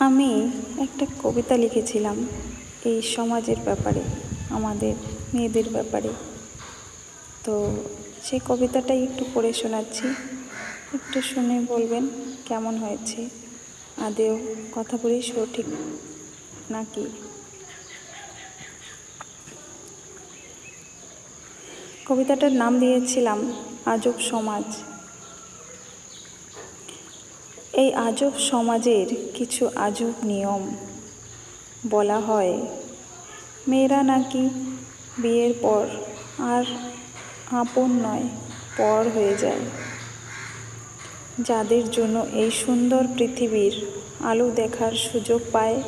আমি একটা কবিতা লিখেছিলাম এই সমাজের ব্যাপারে, আমাদের মেয়েদের ব্যাপারে। তো সেই কবিতাটাই একটু পড়ে শোনাচ্ছি। একটু শুনে বলবেন কেমন হয়েছে? আদেও কথা কথাগুলি সঠিক নাকি? কবিতাটার নাম দিয়েছিলাম, আজব সমাজ। এই আজব সমাজের কিছু আজব নিয়ম। বলা হয়, মেয়েরা নাকি বিয়ের পর আর আপন নয়, পর হয়ে যায়। যাদের জন্য এই সুন্দর পৃথিবীর আলো দেখার সুযোগ পায়,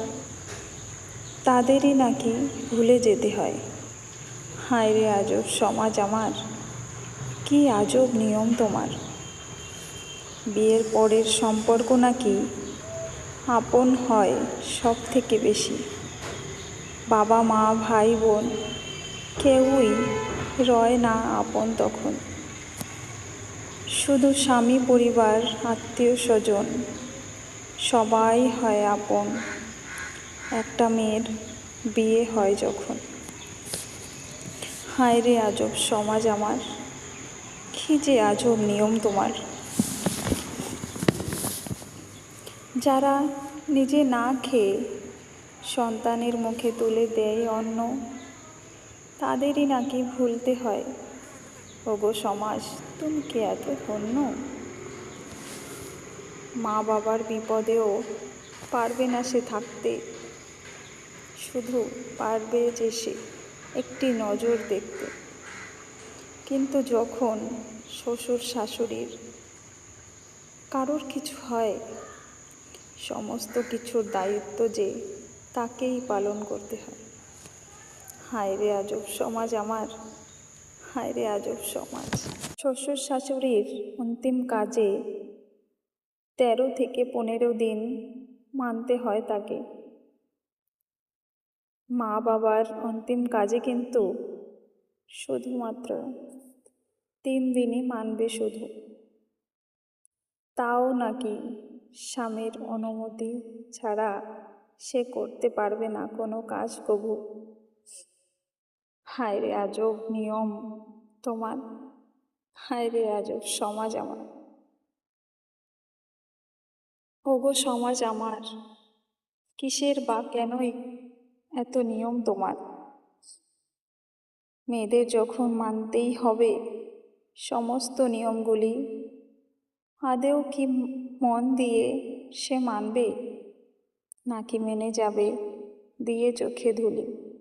তাদেরই নাকি ভুলে যেতে হয়। হায় রে আজব সমাজ আমার, কি আজব নিয়ম তোমার। বিয়ের পরের সম্পর্ক নাকি আপন হয় সব থেকে বেশি? বাবা, মা, ভাই, বোন, কেউই রয় না আপন তখন। শুধু স্বামী, পরিবার, আত্মীয়, স্বজন, সবাই হয় আপন। একটা মেয়ের বিয়ে হয় যখন। হায় রে আজব সমাজ আমার। কি যে আজব নিয়ম তোমার। যারা নিজে না খেয়ে সন্তানের মুখে তুলে দেয় অন্ন, তাদেরই নাকি ভুলতে হয়। ওগো সমাজ, তুমি কি এত ধন্য? মা বাবার বিপদেও পারবে না সে থাকতে। শুধু পারবে যে সে একটি নজর দেখতে। কিন্তু যখন শ্বশুর শাশুড়ির কারোর কিছু হয় সমস্ত কিছুর দায়িত্ব যে তাকেই পালন করতে হয়। হায় রে আজব সমাজ আমার, হায় রে আজব সমাজ। শ্বশুর শাশুড়ির অন্তিম কাজে তেরো থেকে পনেরো দিন মানতে হয় তাকে। মা বাবার অন্তিম কাজে কিন্তু শুধুমাত্র তিন দিনই মানবে শুধু। তাও নাকি স্বামীর অনুমতি ছাড়া সে করতে পারবে না কোনো কাজ কবু হায় রে আজব নিয়ম তোমার হায় রে আজব সমাজ আমার। ওগো সমাজ আমার, কিসের বা কেনই এত নিয়ম তোমার? মেয়েদের যখন মানতেই হবে সমস্ত নিয়মগুলি, আদেও কি মন দিয়ে সে মানবে, নাকি মেনে যাবে, দিয়ে চোখে ধুলি।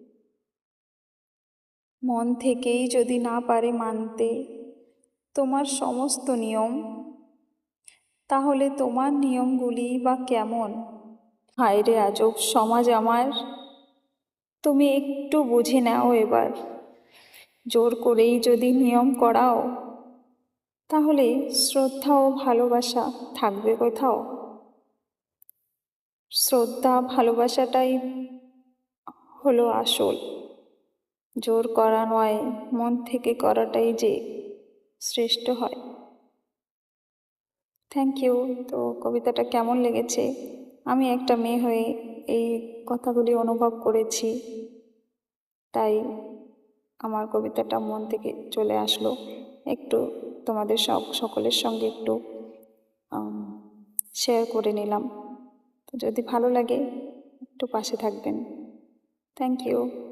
মন থেকেই যদি না পারে মানতে তোমার সমস্ত নিয়ম, তাহলে তোমার নিয়মগুলি বা কেমন? হায় রে আজব, সমাজ আমার। তুমি একটু বুঝে নাও এবার। জোর করেই যদি নিয়ম করাও তাহলে শ্রদ্ধা ও ভালোবাসা থাকবে কোথাও? শ্রদ্ধা, ভালোবাসাটাই হলো আসল। জোর করা নয়, মন থেকে করাটাই যে শ্রেষ্ঠ হয়। থ্যাংক ইউ তো কবিতাটা কেমন লেগেছে? আমি একটা মেয়ে হয়ে এই কথাগুলি অনুভব করেছি, তাই আমার কবিতাটা মন থেকে চলে আসলো। একটু তোমাদের সব, সকলের সঙ্গে একটু শেয়ার করে নিলাম। যদি ভালো লাগে, একটু পাশে থাকবেন। Thank you